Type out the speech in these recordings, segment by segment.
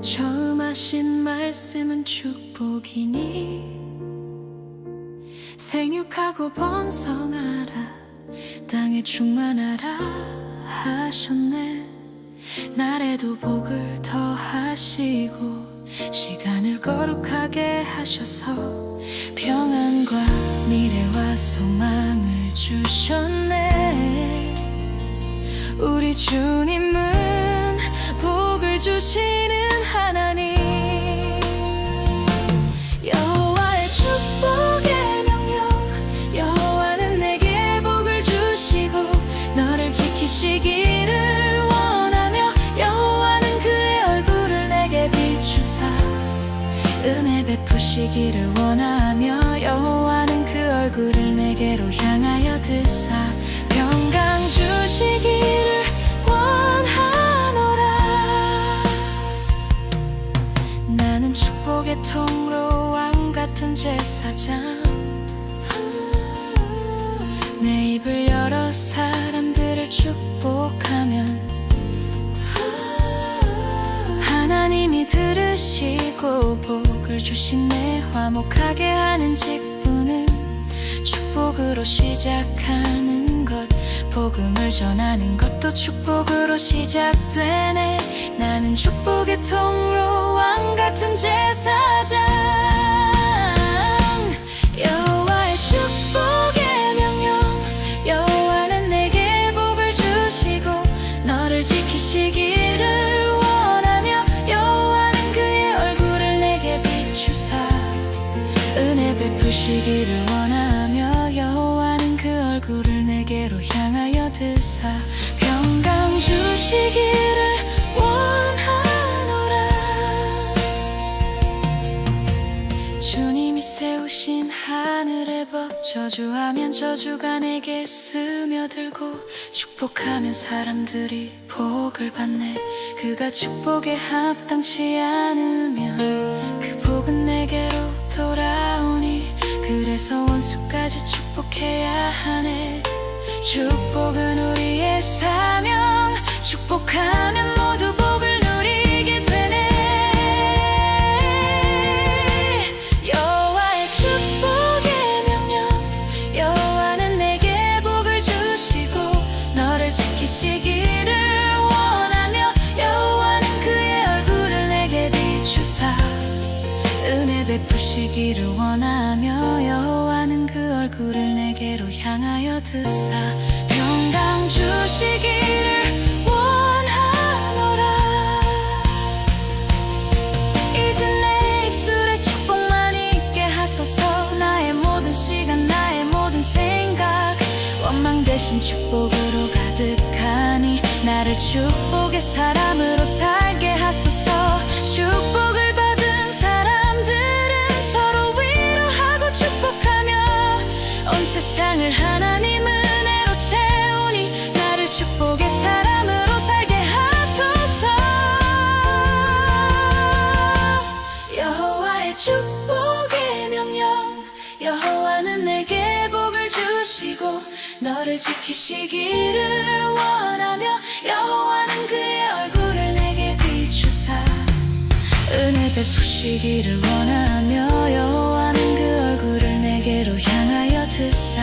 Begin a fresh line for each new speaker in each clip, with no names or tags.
처음 하신 말씀은 축복이니? 생육하고 번성하라. 땅에 충만하라 하셨네. 날에도 복을 더하시고 시간을 거룩하게 하셔서 평안과 미래와 소망을 주셨네. 우리 주님은 복을 주시는 지키시기를 원하며 여호와는 그의 얼굴을 내게 비추사 은혜 베푸시기를 원하며 여호와는 그 얼굴을 내게로 향하여 드사 평강 주시기를 원하노라. 나는 축복의 통로 왕 같은 제사장 내 입을 열어 사람들을 축복하면. 하나님이 들으시고 복을 주시네 화목하게 하는 직분은 축복으로 시작하는 것. 복음을 전하는 것도 축복으로 시작되네. 나는 축복의 통로 왕 같은 제사장 너를 지키시기를 원하며 여호와는 그의 얼굴을 내게 비추사 은혜 베푸시기를 원하며 여호와는 그 얼굴을 내게로 향하여 드사 평강 주시기를 세우신 하늘의 법 저주하면 저주가 내게 스며들고 축복하면 사람들이 복을 받네. 그가 축복에 합당치 않으면 그 복은 내게로 돌아오니 그래서 원수까지 축복해야 하네. 축복은 우리의 사명. 축복하면 모두 복 베푸시기를 원하며 여호와는 그 얼굴을 내게로 향하여 드사 평강 주시기를 원하노라. 이제 내 입술에 축복만 있게 하소서. 나의 모든 시간 나의 모든 생각 원망 대신 축복으로 가득하니 나를 축복의 사람으로 살게 하소서. 축복 하나님 은혜로 채우니 나를 축복의 사람으로 살게 하소서. 여호와의 축복의 명령 여호와는 내게 복을 주시고 너를 지키시기를 원하며 여호와는 그의 얼굴을 내게 비추사 은혜 베푸시기를 원하며 여호와는 그 얼굴을 내게로 향하여 드사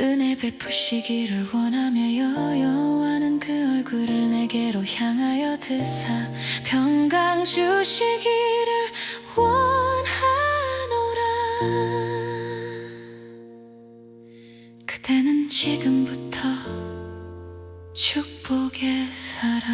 은혜 베푸시기를 원하며 여호와는 그 얼굴을 내게로 향하여 드사 평강 주시기를 원하노라. 그대는 지금부터 축복 기쁘게 살아